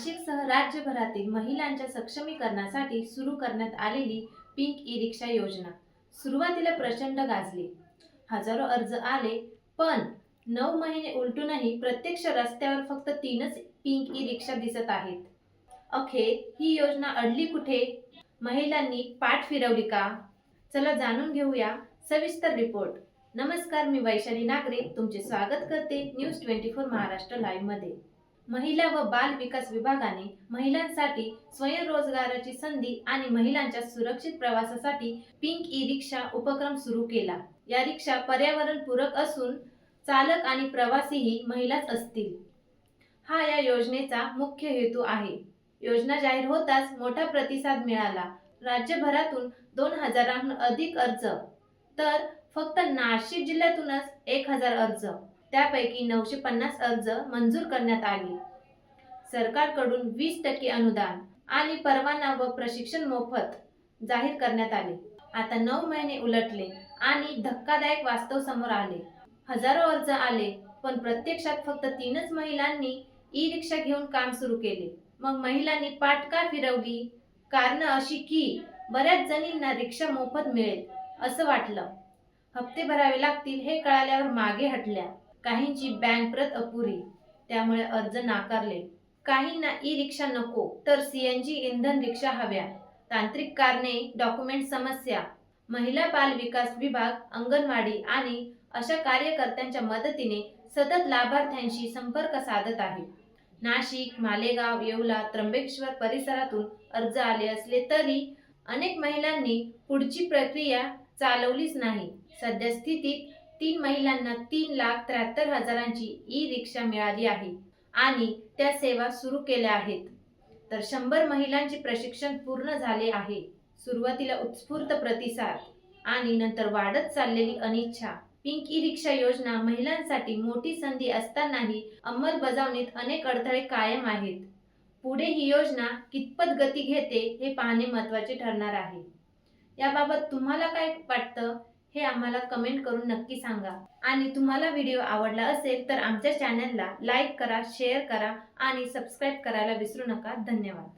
नाशिकसह राज्यभरातील महिलांच्या सक्षमीकरणासाठी सुरू करण्यात आलेली पिंक ई रिक्षा योजना. सुरुवातीला प्रचंड गाजली. हजारो अर्ज आले पण नऊ महिने उलटूनही प्रत्यक्ष रस्त्यावर फक्त तीनच पिंक ई रिक्षा दिसत आहेत. अखेर ही योजना अडली कुठे? महिलांनी पाठ फिरवली का? चला जाणून घेऊया सविस्तर रिपोर्ट. नमस्कार मी वैशाली नागरे. तुमचे स्वागत करते न्यूज ट्वेंटी फोर महाराष्ट्र लाईव्हमध्ये महिला व बाल विकास विभागाने महिलांसाठी स्वयंरोजगाराची संधी आणि महिलांच्या सुरक्षित प्रवासासाठी पिंक ई रिक्षा उपक्रम सुरू केला. या रिक्षा पर्यावरण पूरक असून चालक आणि प्रवासीही महिलाच असतील. हा या योजनेचा मुख्य हेतू आहे. योजना जाहीर होताच मोठा प्रतिसाद मिळाला. राज्यभरातून दोन हजारांहून अधिक अर्ज तर फक्त नाशिक जिल्ह्यातूनच एक हजार अर्ज. त्यापैकी नऊशे पन्नास अर्ज मंजूर करण्यात आले. सरकारकडून वीस टक्के अनुदान आणि परवाना व प्रशिक्षण मोफत जाहीर करण्यात आले. आता नऊ महिने उलटले आणि धक्कादायक वास्तव समोर आले. हजारो अर्ज आले पण प्रत्यक्षात फक्त तीनच महिलांनी ई रिक्षा घेऊन काम सुरू केले. मग महिलांनी पाठ का फिरवली? कारण अशी की बऱ्याच जणींना रिक्षा मोफत मिळेल असं वाटलं. हप्ते भरावे लागतील हे कळाल्यावर मागे हटल्या. काहींची बँक प्रत अपुरी त्यामुळे अर्ज नाकारले. काहींना ई रिक्षा नको तर सीएनजी इंधन रिक्षा हव्या. तांत्रिक कारणे डॉक्युमेंट समस्या. महिला बाल विकास विभाग अंगणवाडी आणि अशा कार्यकर्त्यांच्या मदतीने सतत लाभार्थ्यांशी संपर्क साधत आहे. नाशिक मालेगाव येवला त्र्यंबकेश्वर परिसरातून अर्ज आले असले तरी अनेक महिलांनी पुढची प्रक्रिया चालवलीच नाही. सध्या स्थितीत तीन महिलांना तीन लाख त्र्याहत्तर हजारांची ई रिक्षा मिळाली आहे आणि त्या सेवा सुरू केल्या आहेत. तर शंभर महिलांचे प्रशिक्षण पूर्ण झाले आहे. सुरुवातीला उत्स्फूर्त प्रतिसाद आणि नंतर वाढत चाललेली अनिच्छा. पिंक ई रिक्षा योजना महिलांसाठी मोठी संधी असतानाही अंमलबजावणीत अनेक अडथळे कायम आहेत. पुढे ही योजना कितपत गती घेते हे पाहणे महत्त्वाचे ठरणार आहे. याबाबत तुम्हाला काय वाटतं? हे आम्हाला कमेंट करून नक्की सांगा. आणि तुम्हाला व्हिडिओ आवडला असेल तर आमच्या चॅनलला लाईक करा शेअर करा आणि सबस्क्राईब करायला विसरू नका. धन्यवाद.